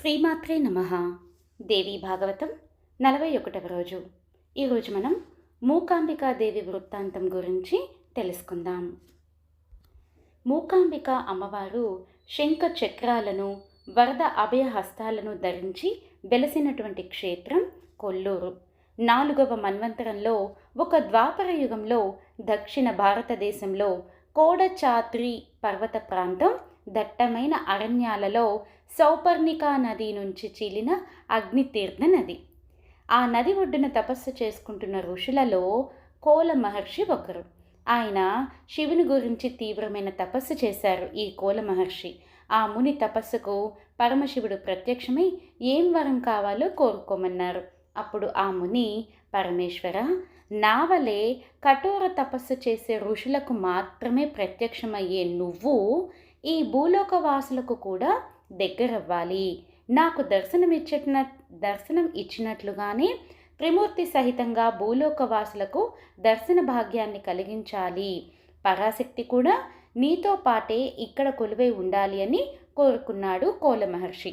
శ్రీమాత్రే నమ. దేవి భాగవతం నలభై ఒకటవ రోజు. ఈరోజు మనం మూకాంబికాదేవి వృత్తాంతం గురించి తెలుసుకుందాం. మూకాంబిక అమ్మవారు శంఖ చక్రాలను వరద అభయ హస్తాలను ధరించి వెలసినటువంటి క్షేత్రం కొల్లూరు. నాలుగవ మన్వంతరంలో ఒక ద్వాపర యుగంలో దక్షిణ భారతదేశంలో కోడచాత్రి పర్వత ప్రాంతం దట్టమైన అరణ్యాలలో సౌపర్ణికా నది నుంచి చీలిన అగ్నితీర్థ నది. ఆ నది ఒడ్డున తపస్సు చేసుకుంటున్న ఋషులలో కోల మహర్షి ఒకరు. ఆయన శివుని గురించి తీవ్రమైన తపస్సు చేశారు ఈ కోల మహర్షి. ఆ ముని తపస్సుకు పరమశివుడు ప్రత్యక్షమై ఏం వరం కావాలో కోరుకోమన్నారు. అప్పుడు ఆ ముని పరమేశ్వర నావలే కఠోర తపస్సు చేసే ఋషులకు మాత్రమే ప్రత్యక్షమయ్యే నువ్వు ఈ భూలోక వాసులకు కూడా దగ్గరవ్వాలి. నాకు దర్శనమిచ్చిన దర్శనం ఇచ్చినట్లుగానే త్రిమూర్తి సహితంగా భూలోకవాసులకు దర్శన భాగ్యాన్ని కలిగించాలి. పరాశక్తి కూడా నీతో పాటే ఇక్కడ కొలువై ఉండాలి అని కోరుకున్నాడు కోల మహర్షి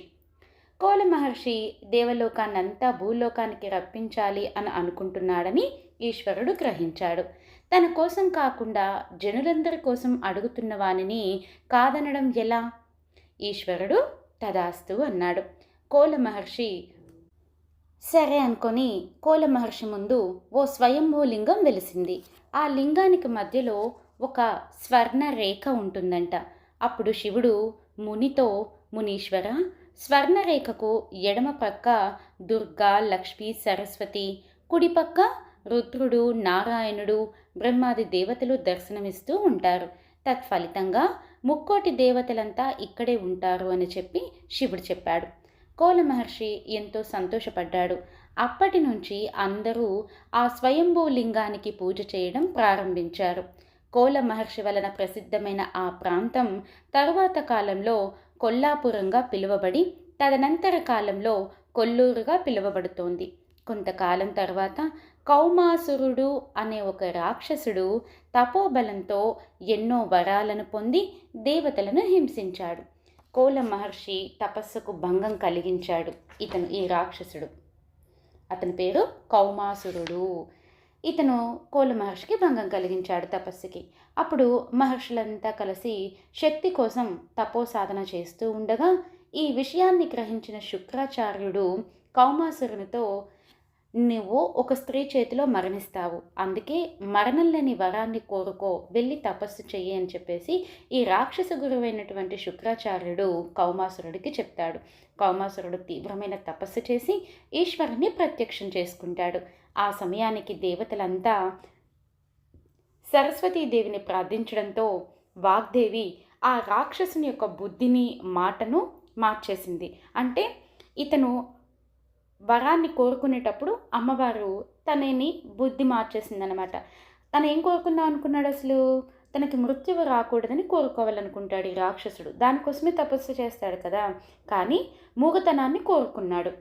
కోల మహర్షి దేవలోకాన్నంతా భూలోకానికి రప్పించాలి అని అనుకుంటున్నాడని ఈశ్వరుడు గ్రహించాడు. తన కోసం కాకుండా జనులందరి కోసం అడుగుతున్న వానిని కాదనడం ఎలా? ఈశ్వరుడు తదాస్తు అన్నాడు. కోల మహర్షి సరే అనుకొని కోల మహర్షి ముందు ఓ స్వయంభూ లింగం వెలిసింది. ఆ లింగానికి మధ్యలో ఒక స్వర్ణ రేఖ ఉంటుందంట. అప్పుడు శివుడు మునితో మునీశ్వర స్వర్ణరేఖకు ఎడమ పక్క దుర్గా లక్ష్మి సరస్వతి కుడిపక్క రుద్రుడు నారాయణుడు బ్రహ్మాది దేవతలు దర్శనమిస్తూ ఉంటారు. తత్ఫలితంగా ముక్కోటి దేవతలంతా ఇక్కడే ఉంటారు అని చెప్పి శివుడు చెప్పాడు. కోల మహర్షి ఎంతో సంతోషపడ్డాడు. అప్పటి నుంచి అందరూ ఆ స్వయంభూ లింగానికి పూజ చేయడం ప్రారంభించారు. కోల మహర్షి వలన ప్రసిద్ధమైన ఆ ప్రాంతం తరువాత కాలంలో కొల్లాపురంగా పిలువబడి తదనంతర కాలంలో కొల్లూరుగా పిలువబడుతోంది. కొంతకాలం తర్వాత కౌమాసురుడు అనే ఒక రాక్షసుడు తపోబలంతో ఎన్నో వరాలను పొంది దేవతలను హింసించాడు. కోల మహర్షి తపస్సుకు భంగం కలిగించాడు ఇతను ఈ రాక్షసుడు. అతని పేరు కౌమాసురుడు. ఇతను కోల మహర్షికి భంగం కలిగించాడు తపస్సుకి. అప్పుడు మహర్షులంతా కలిసి శక్తి కోసం తపో సాధన చేస్తూ ఉండగా ఈ విషయాన్ని గ్రహించిన శుక్రాచార్యుడు కౌమాసురునితో నువ్వు ఒక స్త్రీ చేతిలో మరణిస్తావు. అందుకే మరణం లేని వరాన్ని కోరుకో వెళ్ళి తపస్సు చెయ్యి అని చెప్పేసి ఈ రాక్షస గురువైనటువంటి శుక్రాచార్యుడు కౌమాసురుడికి చెప్తాడు. కౌమాసురుడు తీవ్రమైన తపస్సు చేసి ఈశ్వరుని ప్రత్యక్షం చేసుకుంటాడు. ఆ సమయానికి దేవతలంతా సరస్వతీదేవిని ప్రార్థించడంతో వాగ్దేవి ఆ రాక్షసుని యొక్క బుద్ధిని మాటను మార్చేసింది. అంటే ఇతను వరాన్ని కోరుకునేటప్పుడు అమ్మవారు తనని బుద్ధి మార్చేసిందనమాట తను ఏం కోరుకుందాం అనుకున్నాడు అసలు? తనకి మృత్యువు రాకూడదని కోరుకోవాలనుకుంటాడు ఈ రాక్షసుడు. దానికోసమే తపస్సు చేస్తాడు కదా? కానీ మూగతనాన్ని కోరుకున్నాడు.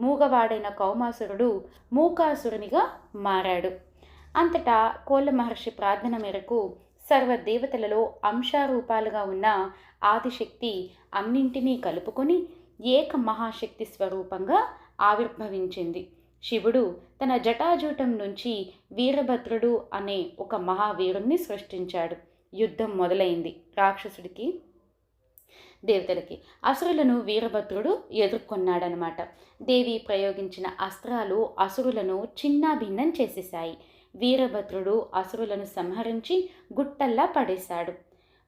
మూగవాడైన కౌమాసురుడు మూకాసురునిగా మారాడు. అంతటా కోల మహర్షి ప్రార్థన మేరకు సర్వ దేవతలలో అంశారూపాలుగా ఉన్న ఆదిశక్తి అన్నింటినీ కలుపుకొని ఏక మహాశక్తి స్వరూపంగా ఆవిర్భవించింది. శివుడు తన జటాజూటం నుంచి వీరభద్రుడు అనే ఒక మహావీరుణ్ణి సృష్టించాడు. యుద్ధం మొదలైంది. రాక్షసుడికి దేవతలకి అసురులను వీరభద్రుడు ఎదుర్కొన్నాడనమాట దేవి ప్రయోగించిన అస్త్రాలు అసురులను చిన్నాభిన్నం చేసేశాయి. వీరభద్రుడు అసురులను సంహరించి గుట్టల్లా పడేశాడు.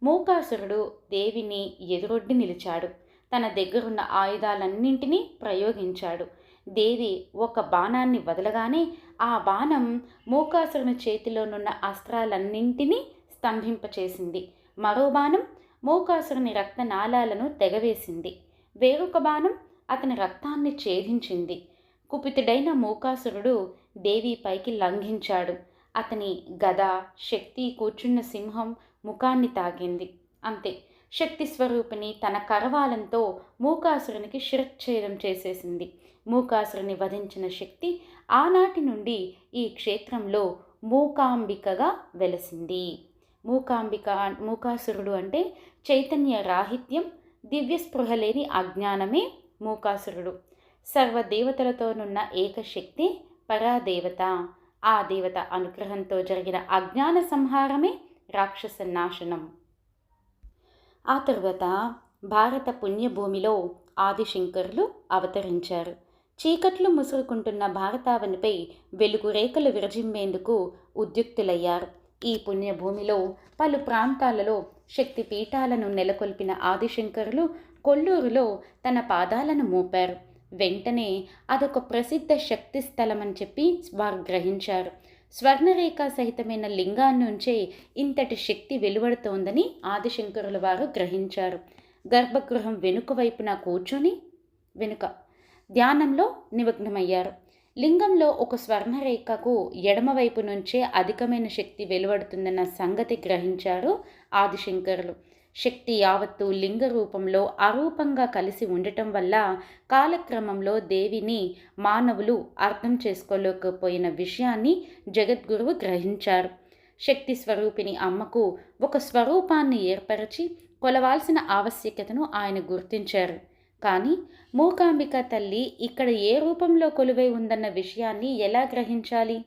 మూకాసురుడు దేవిని ఎదురొడ్డి నిలిచాడు. తన దగ్గరున్న ఆయుధాలన్నింటినీ ప్రయోగించాడు. దేవి ఒక బాణాన్ని వదలగానే ఆ బాణం మూకాసురుని చేతిలోనున్న అస్త్రాలన్నింటినీ స్తంభింపచేసింది. మరో బాణం మూకాసురుని రక్తనాళాలను తెగవేసింది. వేరొక బాణం అతని రక్తాన్ని ఛేదించింది. కుపితుడైన మూకాసురుడు దేవి పైకి లంఘించాడు. అతని గద శక్తి కూర్చున్న సింహం ముఖాన్ని తాగింది అంతే. శక్తి స్వరూపిణి తన కరవాలంతో మూకాసురునికి శిరచ్ఛేదం చేసేసింది. మూకాసురుని వధించిన శక్తి ఆనాటి నుండి ఈ క్షేత్రంలో మూకాంబికగా వెలసింది. మూకాంబిక మూకాసురుడు అంటే చైతన్య రాహిత్యం దివ్య స్పృహ లేని అజ్ఞానమే మూకాసురుడు. సర్వదేవతలతోనున్న ఏకశక్తి పరాదేవత. ఆ దేవత అనుగ్రహంతో జరిగిన అజ్ఞాన సంహారమే రాక్షస నాశనం. ఆ తర్వాత భారత పుణ్యభూమిలో ఆదిశంకరులు అవతరించారు. చీకట్లు ముసురుకుంటున్న భారతావనిపై వెలుగు రేఖలు విరజిమ్మేందుకు ఉద్యుక్తులయ్యారు. ఈ పుణ్యభూమిలో పలు ప్రాంతాలలో శక్తి పీఠాలను నెలకొల్పిన ఆదిశంకరులు కొల్లూరులో తన పాదాలను మోపారు. వెంటనే అదొక ప్రసిద్ధ శక్తి స్థలమని చెప్పి వారు గ్రహించారు. స్వర్ణరేఖ సహితమైన లింగాన్నుంచే ఇంతటి శక్తి వెలువడుతోందని ఆదిశంకరుల వారు గ్రహించారు. గర్భగృహం వెనుక వైపున కూర్చొని వెనుక ధ్యానంలో నిమగ్నమయ్యారు. లింగంలో ఒక స్వర్ణరేఖకు ఎడమవైపు నుంచే అధికమైన శక్తి వెలువడుతుందన్న సంగతి గ్రహించారు ఆదిశంకరులు. శక్తి యావత్తు లింగ రూపంలో అరూపంగా కలిసి ఉండటం వల్ల కాలక్రమంలో దేవిని మానవులు అర్థం చేసుకోలేకపోయిన విషయాన్ని జగద్గురువు గ్రహించారు. శక్తి స్వరూపిణి అమ్మకు ఒక స్వరూపాన్ని ఏర్పరచి కొలవాల్సిన ఆవశ్యకతను ఆయన గుర్తించారు. కానీ మూకాంబిక తల్లి ఇక్కడ ఏ రూపంలో కొలువై ఉందన్న విషయాన్ని ఎలా గ్రహించాలి?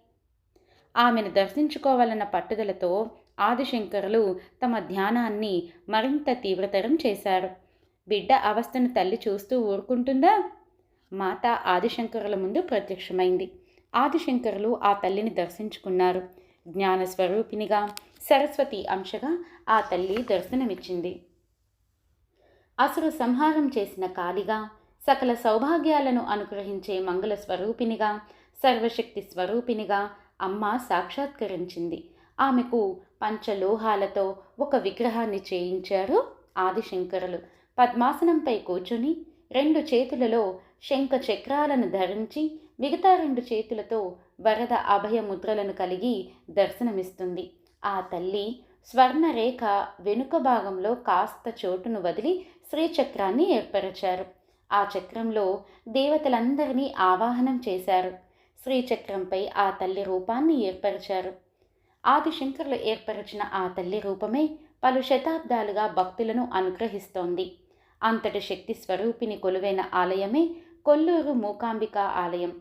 ఆమెను దర్శించుకోవాలన్న పట్టుదలతో ఆదిశంకరులు తమ ధ్యానాన్ని మరింత తీవ్రతరం చేశారు. బిడ్డ అవస్థను తల్లి చూస్తూ ఊరుకుంటుందా? మాత ఆదిశంకరుల ముందు ప్రత్యక్షమైంది. ఆదిశంకరులు ఆ తల్లిని దర్శించుకున్నారు. జ్ఞానస్వరూపినిగా సరస్వతి అంశగా ఆ తల్లి దర్శనమిచ్చింది. అసురు సంహారం చేసిన కాలిగా సకల సౌభాగ్యాలను అనుగ్రహించే మంగళ స్వరూపినిగా సర్వశక్తి స్వరూపినిగా అమ్మ సాక్షాత్కరించింది. ఆమెకు పంచలోహాలతో ఒక విగ్రహాన్ని చేయించారు ఆదిశంకరులు. పద్మాసనంపై కూర్చుని రెండు చేతులలో శంఖ చక్రాలను ధరించి మిగతా రెండు చేతులతో వరద అభయ ముద్రలను కలిగి దర్శనమిస్తుంది. ఆ తల్లి స్వర్ణరేఖ వెనుక భాగంలో కాస్త చోటును వదిలి శ్రీచక్రాన్ని ఏర్పరిచారు. ఆ చక్రంలో దేవతలందరినీ ఆవాహనం చేశారు. శ్రీచక్రంపై ఆ తల్లి రూపాన్ని ఏర్పరిచారు. ఆదిశంకరులు ఏర్పరిచిన ఆ తల్లి రూపమే పలు శతాబ్దాలుగా భక్తులను అనుగ్రహిస్తోంది. అంతటి శక్తి స్వరూపిణి కొలువైన ఆలయమే కొల్లూరు మూకాంబిక ఆలయం.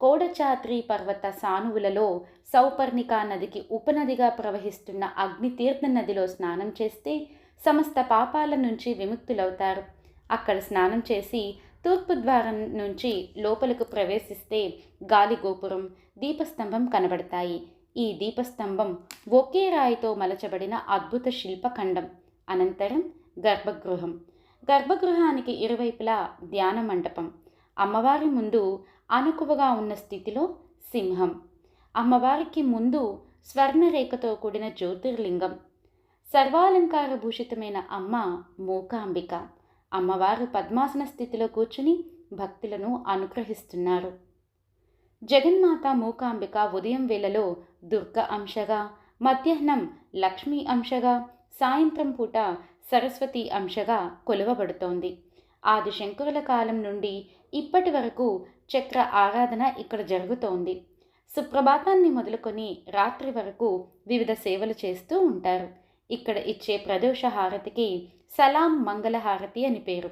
కోడచాద్రి పర్వత సానువులలో సౌపర్ణికా నదికి ఉపనదిగా ప్రవహిస్తున్న అగ్నితీర్థ నదిలో స్నానం చేస్తే సమస్త పాపాల నుంచి విముక్తులవుతారు. అక్కడ స్నానం చేసి తూర్పు ద్వారం నుంచి లోపలకు ప్రవేశిస్తే గాలి గోపురం దీపస్తంభం కనబడతాయి. ఈ దీపస్తంభం ఒకే రాయితో మలచబడిన అద్భుత శిల్పఖండం. అనంతరం గర్భగృహం. గర్భగృహానికి ఇరువైపులా ధ్యాన మంటపం. అమ్మవారి ముందు అనుకువగా ఉన్న స్థితిలో సింహం. అమ్మవారికి ముందు స్వర్ణరేఖతో కూడిన జ్యోతిర్లింగం. సర్వాలంకార భూషితమైన అమ్మ మూకాంబిక. అమ్మవారు పద్మాసన స్థితిలో కూర్చుని భక్తులను అనుగ్రహిస్తున్నారు. జగన్మాత మూకాంబిక ఉదయం వేళలో దుర్గ అంశగా మధ్యాహ్నం లక్ష్మీ అంశగా సాయంత్రం పూట సరస్వతి అంశగా కొలువబడుతోంది. ఆదిశంకరుల కాలం నుండి ఇప్పటి వరకు చక్ర ఆరాధన ఇక్కడ జరుగుతోంది. సుప్రభాతాన్ని మొదలుకొని రాత్రి వరకు వివిధ సేవలు చేస్తూ ఉంటారు. ఇక్కడ ఇచ్చే ప్రదోష హారతికి సలాం మంగళహారతి అని పేరు.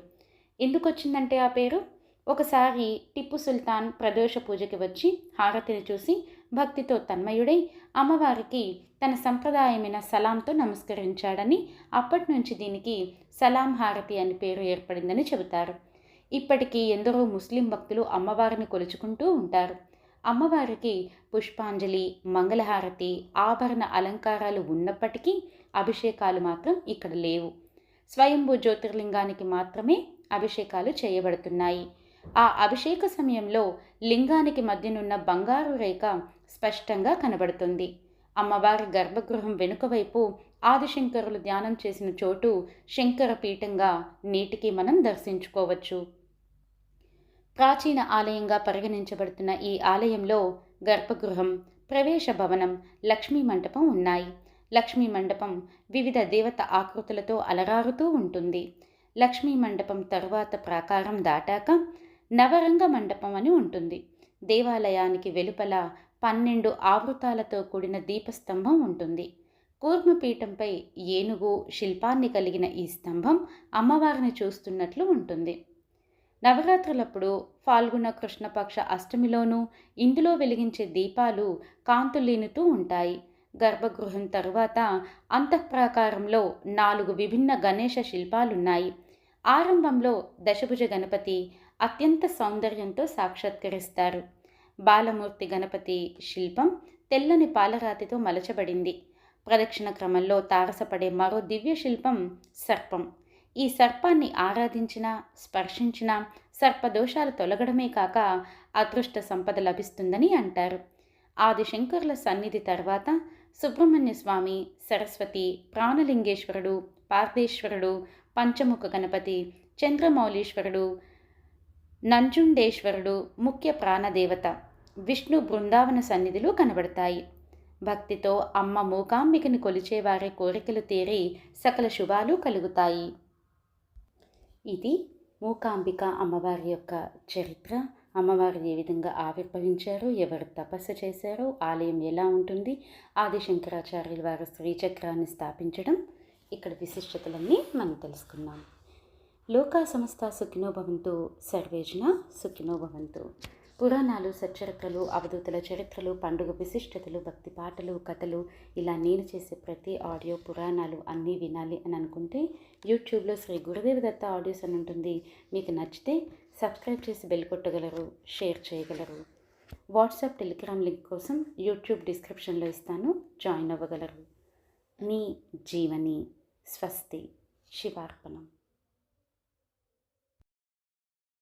ఎందుకు వచ్చిందంటే ఆ పేరు? ఒకసారి టిప్పు సుల్తాన్ ప్రదోష పూజకి వచ్చి హారతిని చూసి భక్తితో తన్మయుడై అమ్మవారికి తన సంప్రదాయమైన సలాంతో నమస్కరించాడని అప్పటి నుంచి దీనికి సలాం హారతి అని పేరు ఏర్పడిందని చెబుతారు. ఇప్పటికీ ఎందరో ముస్లిం భక్తులు అమ్మవారిని కొలుచుకుంటూ ఉంటారు. అమ్మవారికి పుష్పాంజలి మంగళహారతి ఆభరణ అలంకారాలు ఉన్నప్పటికీ అభిషేకాలు మాత్రం ఇక్కడ లేవు. స్వయంభూ జ్యోతిర్లింగానికి మాత్రమే అభిషేకాలు చేయబడుతున్నాయి. ఆ అభిషేక సమయంలో లింగానికి మధ్యనున్న బంగారు రేఖ స్పష్టంగా కనబడుతుంది. అమ్మవారి గర్భగృహం వెనుకవైపు ఆదిశంకరులు ధ్యానం చేసిన చోటు శంకర పీఠంగా నేటికి మనం దర్శించుకోవచ్చు. ప్రాచీన ఆలయంగా పరిగణించబడుతున్న ఈ ఆలయంలో గర్భగృహం ప్రవేశ భవనం లక్ష్మీ మండపం ఉన్నాయి. లక్ష్మీ మండపం వివిధ దేవత ఆకృతులతో అలరారుతూ ఉంటుంది. లక్ష్మీ మండపం తరువాత ప్రాకారం దాటాక నవరంగ మండపం అని ఉంటుంది. దేవాలయానికి వెలుపల పన్నెండు ఆవృతాలతో కూడిన దీపస్తంభం ఉంటుంది. కూర్మపీఠంపై ఏనుగు శిల్పాన్ని కలిగిన ఈ స్తంభం అమ్మవారిని చూస్తున్నట్లు ఉంటుంది. నవరాత్రులప్పుడు ఫాల్గుణ కృష్ణపక్ష అష్టమిలోనూ ఇందులో వెలిగించే దీపాలు కాంతులీనుతూ ఉంటాయి. గర్భగృహం తరువాత అంతఃప్రాకారంలో నాలుగు విభిన్న గణేష శిల్పాలున్నాయి. ఆరంభంలో దశభుజ గణపతి అత్యంత సౌందర్యంతో సాక్షాత్కరిస్తారు. బాలమూర్తి గణపతి శిల్పం తెల్లని పాలరాతితో మలచబడింది. ప్రదక్షిణ క్రమంలో తారసపడే మరో దివ్య శిల్పం సర్పం. ఈ సర్పాన్ని ఆరాధించిన స్పర్శించిన సర్పదోషాలు తొలగడమే కాక అదృష్ట సంపద లభిస్తుందని అంటారు. ఆదిశంకరుల సన్నిధి తర్వాత సుబ్రహ్మణ్య స్వామి సరస్వతి ప్రాణలింగేశ్వరుడు పార్థేశ్వరుడు పంచముఖ గణపతి చంద్రమౌళీశ్వరుడు నంజుండేశ్వరుడు ముఖ్య ప్రాణదేవత. విష్ణు బృందావన సన్నిధిలో కనబడతాయి. భక్తితో అమ్మ మూకాంబికని కొలిచేవారి కోరికలు తీరి సకల శుభాలు కలుగుతాయి. ఇది మూకాంబిక అమ్మవారి యొక్క చరిత్ర. అమ్మవారు ఏ విధంగా ఆవిర్భవించారు? ఎవరు తపస్సు చేశారు? ఆలయం ఎలా ఉంటుంది? ఆదిశంకరాచార్యుల వారు శ్రీచక్రాన్ని స్థాపించడం. ఇక్కడ విశిష్టతలన్నీ మనం తెలుసుకున్నాం లోకా సంస్థ సుఖినోభవంతు సర్వేజన సుఖినోభవంతు. పురాణాలు సచ్చరిత్రలు అవధూతల చరిత్రలు పండుగ విశిష్టతలు భక్తి పాటలు కథలు ఇలా నేను చేసే ప్రతి ఆడియో పురాణాలు అన్నీ వినాలి అని అనుకుంటే యూట్యూబ్లో శ్రీ గురుదేవ దత్త ఆడియోస్ అని ఉంటుంది. మీకు నచ్చితే సబ్స్క్రైబ్ చేసి బెల్ కొట్టగలరు షేర్ చేయగలరు. వాట్సాప్ టెలిగ్రామ్ లింక్ కోసం యూట్యూబ్ డిస్క్రిప్షన్లో ఇస్తాను. జాయిన్ అవ్వగలరు. మీ జీవని స్వస్తి. శివార్పణం.